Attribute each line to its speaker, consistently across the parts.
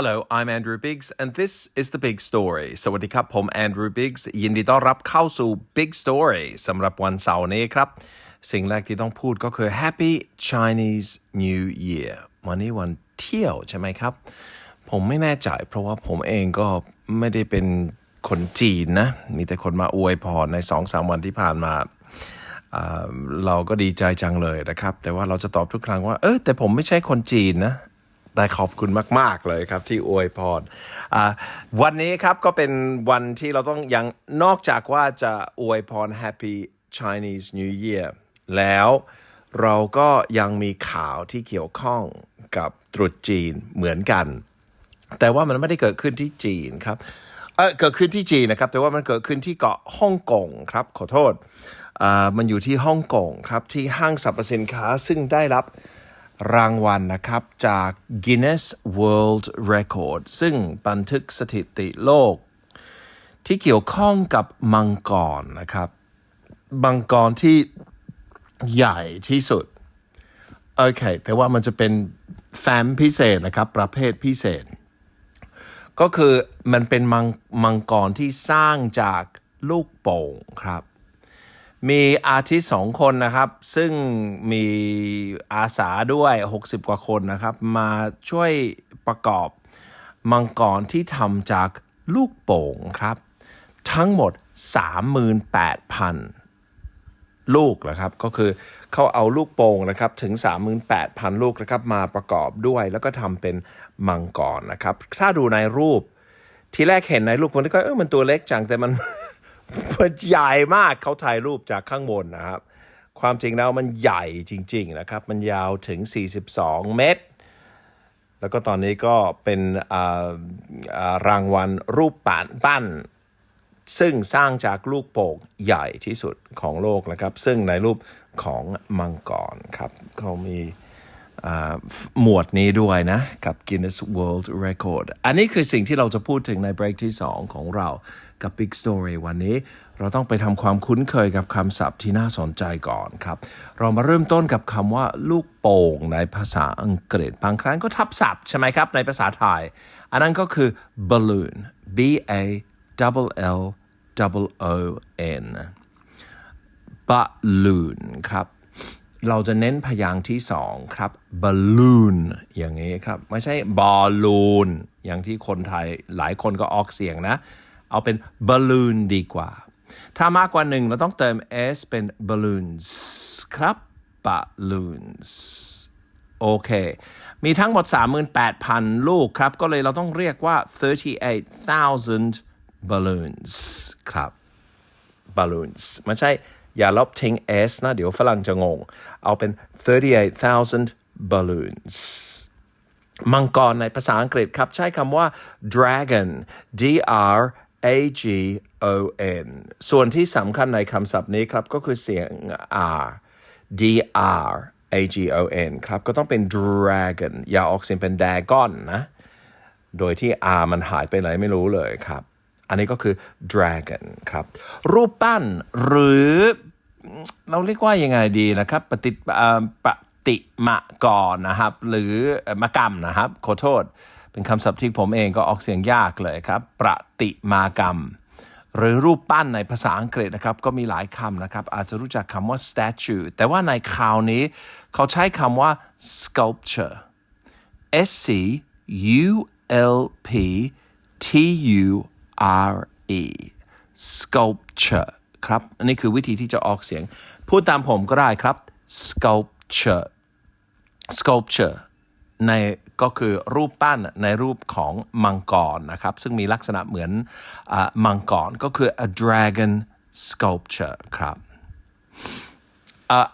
Speaker 1: Hello, I'm Andrew Biggs, and this is the Big Story. สวัสดีครับ ผม Andrew Biggs ยินดีต้อนรับเข้าสู่ Big Story สำหรับวันเสาร์นี้ครับ สิ่งแรกที่ต้องพูดก็คือ Happy Chinese New Year วันนี้วันเที่ยวใช่ไหมครับ ผมไม่แน่ใจเพราะว่าผมเองก็ไม่ได้เป็นคนจีนนะ มีแต่คนมาอวยพรในสองสามวันที่ผ่านมาอ่าเราก็ดีใจจังเลยนะครับ แต่ว่าเราจะตอบทุกครั้งว่า เออแต่ผมไม่ใช่คนจีนนะ แต่ขอบคุณมาก ๆ เลยครับที่อวยพรวันนี้ครับก็เป็นวันที่เราต้องยังนอกจากว่าจะอวยพร Happy Chinese New Year แล้วเราก็ยังมีข่าวที่เกี่ยวข้องกับตรุษจีนเหมือนกัน แต่ว่ามันไม่ได้เกิดขึ้นที่จีนครับเออเกิดขึ้นที่จีนนะครับ แต่ว่ามันเกิดขึ้นที่เกาะฮ่องกงครับ ขอโทษมันอยู่ที่ฮ่องกงครับที่ห้างสรรพสินค้าซึ่งได้รับ รางวัลนะครับจาก Guinness World Record ซึ่งบันทึกสถิติโลก ที่เกี่ยวข้องกับมังกรนะครับมังกรที่ใหญ่ที่สุด โอเค แต่ว่ามันจะเป็นแฟ้มพิเศษนะครับ ประเภทพิเศษ ก็คือมันเป็นมังมังกรที่สร้างจากลูกโป่งครับ มีอาทิตย์สองคนนะครับ ซึ่งมีอาสาด้วย 60 กว่าคนนะครับ มาช่วยประกอบมังกรที่ทำจากลูกโป่งครับ ทั้งหมด 38,000 ลูกนะครับ ก็คือเขาเอาลูกโป่งนะครับถึง 38,000 ลูกนะครับมาประกอบด้วยแล้วก็ทำเป็นมังกรนะครับ ถ้าดูในรูป ทีแรกเห็นในรูปผมก็เออมันตัวเล็กจังแต่มัน มันใหญ่มากเขาถ่ายรูปจากข้างบนนะครับ ความจริงแล้วมันใหญ่จริง ๆนะครับ มันยาวถึง 42 เมตร แล้วก็ตอนนี้ก็เป็นอ่าอ่ารางวัลรูปปั้นปั้น ซึ่งสร้างจากลูกโป่งใหญ่ที่สุดของโลกนะครับ ซึ่งในรูปของมังกรครับเขามี หมวดนี้ด้วยนะ กับ Guinness World Record อันนี้คือสิ่งที่เราจะพูดถึงในเบรกที่ 2 ของเรากับ Big Story วันนี้เราต้องไปทำความคุ้นเคยกับคำศัพท์ที่น่าสนใจก่อนครับ เรามาเริ่มต้นกับคำว่า ลูกโป่งในภาษาอังกฤษ บางครั้งก็ทับศัพท์ใช่ไหมครับ ในภาษาไทย อันนั้นก็คือ balloon b a double l double o n balloon ครับ เราจะเน้นพยางค์ที่สองครับ balloon อย่างนี้ครับ ไม่ใช่ balloon อย่างที่คนไทยหลายคนก็ออกเสียงนะ เอาเป็น balloon ดีกว่า ถ้ามากกว่าหนึ่งเราต้องเติม s เป็น balloons ครับ balloons โอเค มีทั้งหมด 38,000 ลูกครับ ก็เลยเราต้องเรียกว่า 38,000 balloons ครับ balloons ไม่ใช่ อย่าลบทิ้ง s นะ เดี๋ยวฝรั่งจะงง เอาเป็น 38,000 balloons มังกรในภาษาอังกฤษครับ ใช้คำว่า dragon d r a g o n ส่วนที่สำคัญในคำศัพท์นี้ครับ ก็คือเสียง r d r a g o n ครับ ก็ต้องเป็น dragon อย่าออกเสียงเป็น dragon นะ โดยที่ R มันหายไปไหนไม่รู้เลยครับ อันนี้ก็คือ dragon ครับ รูปปั้นหรือ เราเรียกว่ายังไงดีนะครับ ปฏิปฏิมากรนะครับ หรือมากรรมนะครับ ขอโทษ เป็นคำศัพท์ที่ผมเองก็ออกเสียงยากเลยครับ ประติมากรรม หรือรูปปั้นในภาษาอังกฤษนะครับ ก็มีหลายคำนะครับ อาจจะรู้จักคำว่า statue แต่ว่าในคราวนี้เขาใช้คำว่า sculpture S C U L P T U R E sculpture ครับ อันนี้คือวิธีที่จะออกเสียง พูดตามผมก็ได้ครับ sculpture sculpture ในก็คือรูปปั้นในรูปของมังกรนะครับ ซึ่งมีลักษณะเหมือนอมังกรก็คือ a dragon sculpture ครับ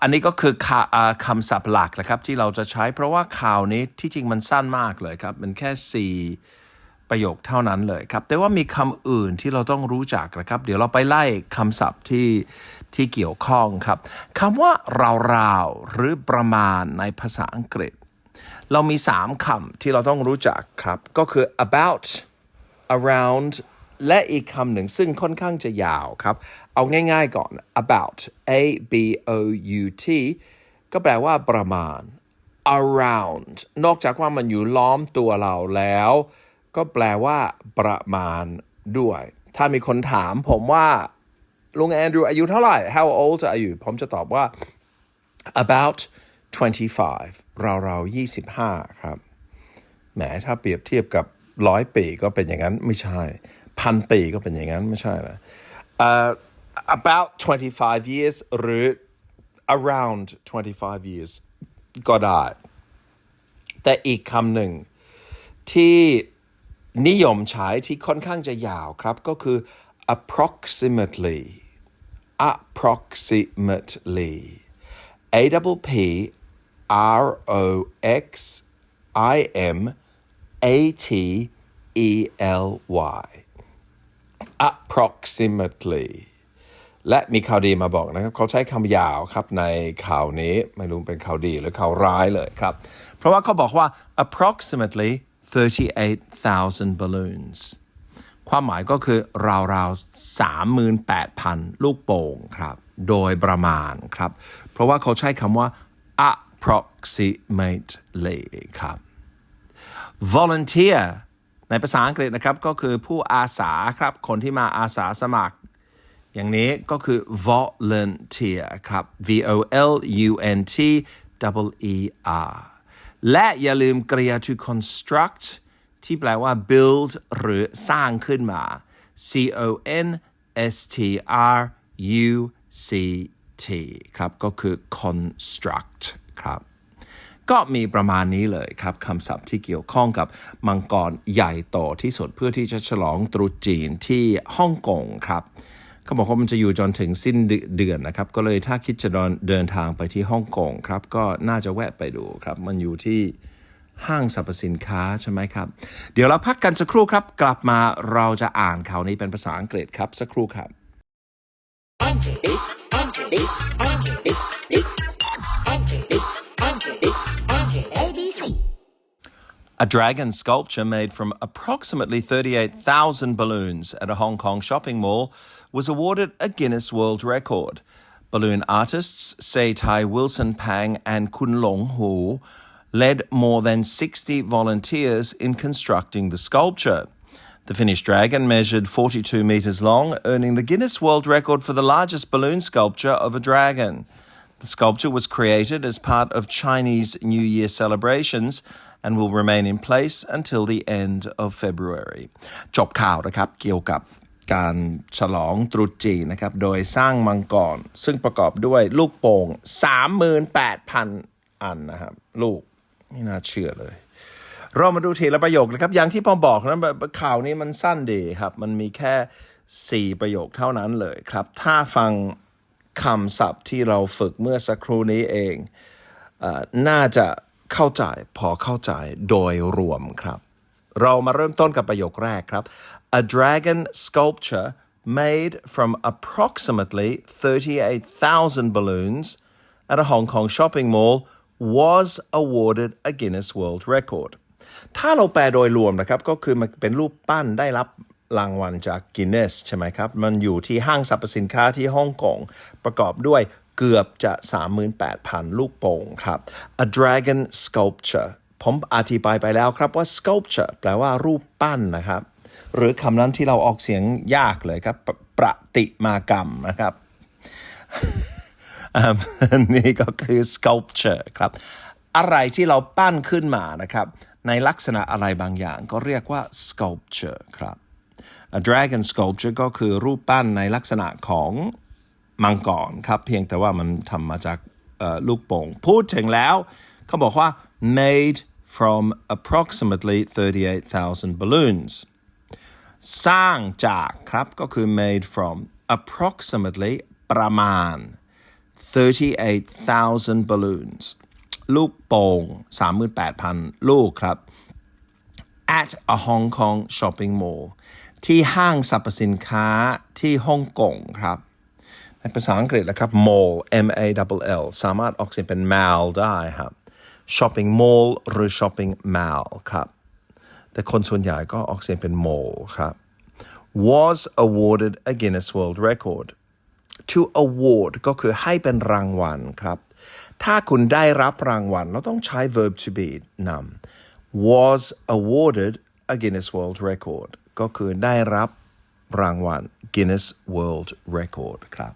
Speaker 1: อันนี้ก็คือคาอ่าคำศัพท์หลักนะครับที่เราจะใช้เพราะว่าข่าวนี้ที่จริงมันสั้นมากเลยครับ มันแค่4 ประโยคเท่านั้นเลยครับ แต่ว่ามีคำอื่นที่เราต้องรู้จักนะครับ เดี๋ยวเราไปไล่คำศัพท์ที่ที่เกี่ยวข้องครับคำว่าราวๆหรือประมาณในภาษาอังกฤษ เรามี 3คำที่เราต้องรู้จักครับ ก็คือ about around และอีกคำหนึ่งซึ่งค่อนข้างจะยาวครับ เอาง่ายๆก่อน about a b o u t ก็แปลว่าประมาณ around นอกจากว่ามันอยู่ล้อมตัวเราแล้ว ก็แปลว่า ประมาณด้วย ถ้ามีคนถามผมว่า ลุงแอนดรูอายุเท่าไหร่ How old are you ผมจะตอบว่า about 25เราเรา25 ครับ แหม ถ้าเปรียบเทียบกับร้อยปีก็เป็นอย่างนั้นไม่ใช่ พันปีก็เป็นอย่างนั้นไม่ใช่นะเอ่อ about 25 years หรือ around 25 years ก็ได้ แต่อีกคำหนึ่งที่ นิยมใช้ที่ค่อนข้างจะยาวครับ ก็คือ approximately approximately a double p r o x i m a t e l y approximately และมีข่าวดีมาบอกนะครับ เขาใช้คำยาวครับในข่าวนี้ ไม่รู้เป็นข่าวดีหรือข่าวร้ายเลยครับ เพราะว่าเขาบอกว่า approximately 38,000 balloons ความหมายก็คือราวๆ 38,000 ลูกโป่งครับ โดยประมาณครับ เพราะว่าเขาใช้คำว่า approximately ครับ volunteer ในภาษาอังกฤษนะครับก็คือผู้อาสาครับ คนที่มาอาสาสมัคร อย่างนี้ก็คือ volunteer ครับ v o l u n t e e r และอย่าลืมกริยา to construct ที่แปลว่า build หรือสร้างขึ้นมา C O N S T R U C T ครับ ก็คือ construct ครับ ก็มีประมาณนี้เลยครับคำศัพท์ที่เกี่ยวข้องกับมังกรใหญ่โตที่สุดเพื่อที่จะฉลองตรุษจีนที่ฮ่องกงครับ เขาบอกว่ามันจะอยู่จนถึงสิ้นเดือนนะครับ ก็เลยถ้าคิดจะเดินทางไปที่ฮ่องกงครับ ก็น่าจะแวะไปดูครับ มันอยู่ที่ห้างสรรพสินค้าใช่ไหมครับ เดี๋ยวเราพักกันสักครู่ครับ กลับมาเราจะอ่านข่าวนี้เป็นภาษาอังกฤษครับสักครู่ครับ A dragon sculpture made from approximately 38,000 balloons at a Hong Kong shopping mall was awarded a Guinness World Record. Balloon artists Sei Tai Wilson Pang and Kun Long Hu led more than 60 volunteers in constructing the sculpture. The finished dragon measured 42 meters long, earning the Guinness World Record for the largest balloon sculpture of a dragon. The sculpture was created as part of Chinese New Year celebrations and will remain in place until the end of February จบข่าวนะครับ เกี่ยวกับการฉลองตรุษจีนนะครับ โดยสร้างมังกร ซึ่งประกอบด้วยลูกโป่ง 38,000 อันนะครับ ลูก ไม่น่าเชื่อเลย เรามาดูทีละประโยคนะครับ อย่างที่ผมบอกนะแบบข่าวนี้มันสั้นดีครับ มันมีแค่ 4 ประโยคเท่านั้นเลยครับ ถ้าฟัง คำศัพท์ที่เราฝึกเมื่อสักครู่นี้เองอน่าจะเข้าใจพอเข้าใจโดยรวมครับ เรามาเริ่มต้นกับประโยคแรกครับ A dragon sculpture made from approximately 38,000 balloons at a Hong Kong shopping mall was awarded a Guinness World Record ถ้าเราแปลโดยรวมนะครับ ก็คือมันเป็นรูปปั้นได้รับ รางวัลจาก Guinness ใช่ไหมครับ มันอยู่ที่ห้างสรรพสินค้าที่ฮ่องกงประกอบด้วยเกือบจะ 38,000 ลูกโป่งครับ A dragon sculpture ผมอธิบายไปแล้วครับว่า sculpture แปลว่ารูปปั้นนะครับ หรือคำนั้นที่เราออกเสียงยากเลยครับปประติมากรรมนะครับนี่ก็คือ sculpture ครับ อะไรที่เราปั้นขึ้นมานะครับ ในลักษณะอะไรบางอย่างก็เรียกว่า sculpture ครับ A dragon sculpture ก็คือรูปปั้นในลักษณะของมังกรครับ เพียงแต่ว่ามันทำมาจากลูกโป่ง พูดถึงแล้ว เขาบอกว่า made from approximately 38,000 balloons สร้างจากครับ ก็คือ made from approximately ประมาณ 38,000 balloons ลูกโป่ง38,000 ลูกครับ at a Hong Kong shopping mall ที่ห้างสรรพสินค้าที่ฮ่องกงครับ ในภาษาอังกฤษนะครับ mall M A L L สามารถออกเสียงเป็น mall ได้ครับ shopping mall หรือ shopping mall ครับ แต่คนส่วนใหญ่ก็ออกเสียงเป็น mall ครับ was awarded a Guinness World Record to award ก็คือให้เป็นรางวัลครับ ถ้าคุณได้รับรางวัล เราต้องใช้ verb to be นำ was awarded a Guinness World Record ก็คือได้รับรางวัล Guinness World Record ครับ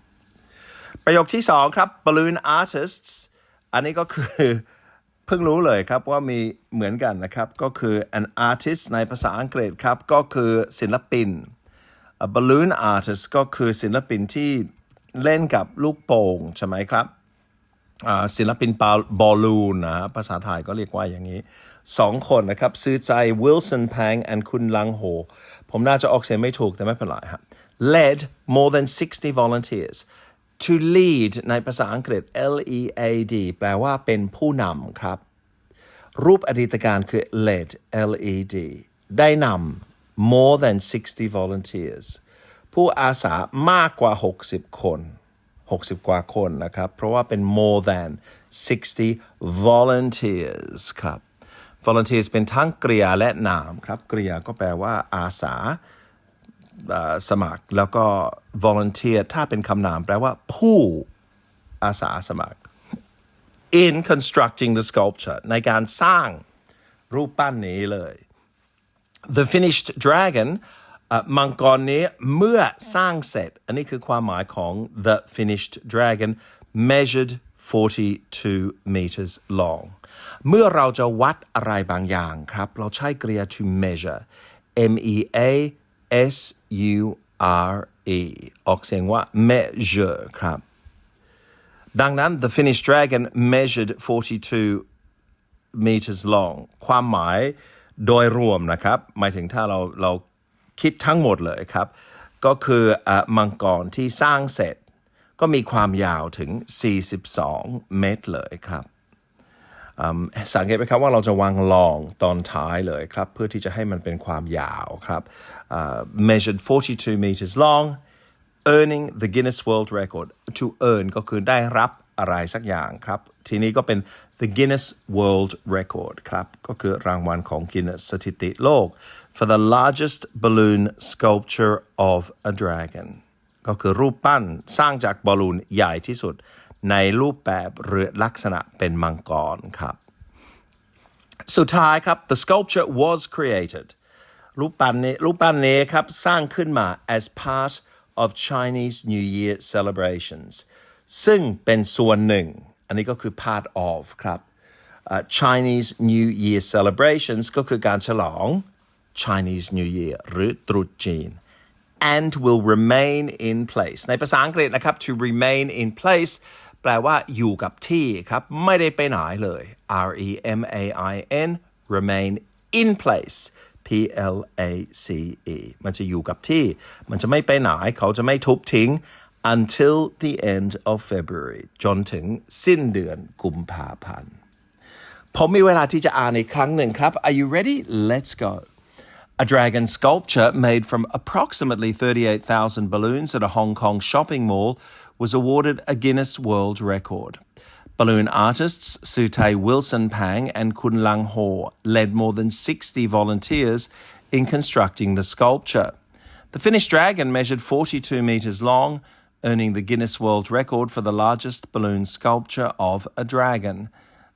Speaker 1: ประโยคที่สองครับ balloon artists อันนี้ก็คือเพิ่งรู้เลยครับว่ามีเหมือนกันนะครับ ก็คือ an artist ในภาษาอังกฤษครับ ก็คือศิลปิน A balloon artist ก็คือศิลปินที่เล่นกับลูกโป่งใช่ไหมครับ ศิลปินบอลลูนนะภาษาไทยก็เรียกว่าอย่างนี้สองคนนะครับ ซื้อใจวิลสันแพง and คุณลังโฮผมน่าจะออกเสียงไม่ถูกแต่ไม่เป็นไรครับ led more than 60 volunteers to lead ในภาษาอังกฤษ L E A D แปลว่าเป็นผู้นำครับ รูปอดีตการคือ led L E D ได้นำ more than 60 volunteers ผู้อาสามากกว่า 60 คน 60 กว่าคนนะครับ เพราะว่าเป็น more than 60 volunteers ครับ volunteers เป็นทั้งกริยาและนามครับ กริยาก็แปลว่าอาสาสมัคร แล้วก็ volunteer ถ้าเป็นคำนามแปลว่าผู้อาสาสมัคร in constructing the sculpture ในการสร้างรูปปั้นนี้เลย The finished dragon มังกรนี้เมื่อสร้างเสร็จ อันนี้คือความหมายของ the finished dragon measured 42 meters long เมื่อเราจะวัดอะไรบางอย่างครับ เราใช้กริยา to measure M E A S U R E ออกเสียงว่า measure ครับ ดังนั้น the finished dragon measured 42 meters long ความหมายโดยรวมนะครับ หมายถึงถ้าเราเรา คิดทั้งหมดเลยครับ ก็คืออมังกรที่สร้างเสร็จ ก็มีความยาวถึง 42 เมตรเลยครับสังเกตไหมครับว่าเราจะวางลองตอนท้ายเลยครับ เพื่อที่จะให้มันเป็นความยาวครับอ่า measured 42 meters long earning the Guinness World Record to earn ก็คือได้รับ อะไรสักอย่างครับ ทีนี้ก็เป็น the Guinness World Record ครับ ก็คือรางวัลของ Guinness สถิติโลก for the largest balloon sculpture of a dragon ก็คือรูปปั้นสร้างจากบอลลูนใหญ่ที่สุด ในรูปแบบหรือลักษณะเป็นมังกรครับ สุดท้ายครับ the sculpture was created รูปปั้นนี้รูปปั้นนี้ครับ สร้างขึ้นมา as part of Chinese New Year celebrations ซึ่งเป็นส่วนหนึ่ง อันนี้ก็คือ part of ครับอ่า Chinese New Year celebrations ก็คือการฉลอง Chinese New Year หรือตรุษจีน and will remain in place ในภาษาอังกฤษนะครับ to remain in place แปลว่าอยู่กับที่ครับ ไม่ได้ไปไหนเลย R E M A I N remain in place P L A C E มันจะอยู่กับที่ มันจะไม่ไปไหน เขาจะไม่ทุบทิ้ง until the end of February จนถึงสิ้นเดือนกุมภาพันธ์ ผมมีเวลาที่จะอ่านอีกครั้งหนึ่งครับ Are you ready? Let's go. A dragon sculpture made from approximately 38,000 balloons at a Hong Kong shopping mall was awarded a Guinness World Record. Balloon artists Su Tae Wilson Pang and Kun Lang Ho led more than 60 volunteers in constructing the sculpture. The finished dragon measured 42 meters long, earning the Guinness World Record for the largest balloon sculpture of a dragon.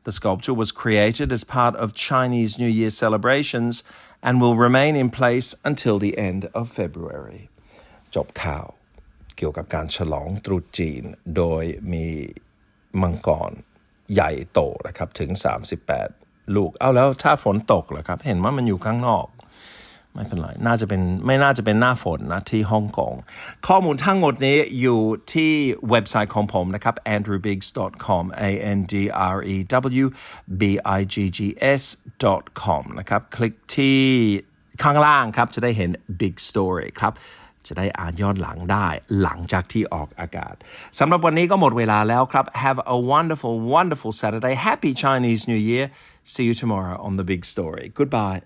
Speaker 1: The sculpture was created as part of Chinese New Year celebrations and will remain in place until the end of February. จบข่าวเกี่ยวกับการฉลองตรุษจีน โดยมีมังกรใหญ่โตนะครับถึง 38 ลูก เอาแล้วถ้าฝนตกเหรอครับ เห็นว่ามันอยู่ข้างนอก ไม่เป็นไร น่าจะเป็นไม่น่าจะเป็นหน้าฝนนะที่ฮ่องกง ข้อมูลทั้งหมดนี้อยู่ที่เว็บไซต์ของผมนะครับ andrewbiggs.com a n d r e w b i g g s com นะครับ คลิกที่ข้างล่างครับ จะได้เห็น big story ครับ จะได้อ่านย้อนหลังได้หลังจากที่ออกอากาศสำหรับวันนี้ก็หมดเวลาแล้วครับ Have a wonderful wonderful Saturday Happy Chinese New Year See you tomorrow on the big story Goodbye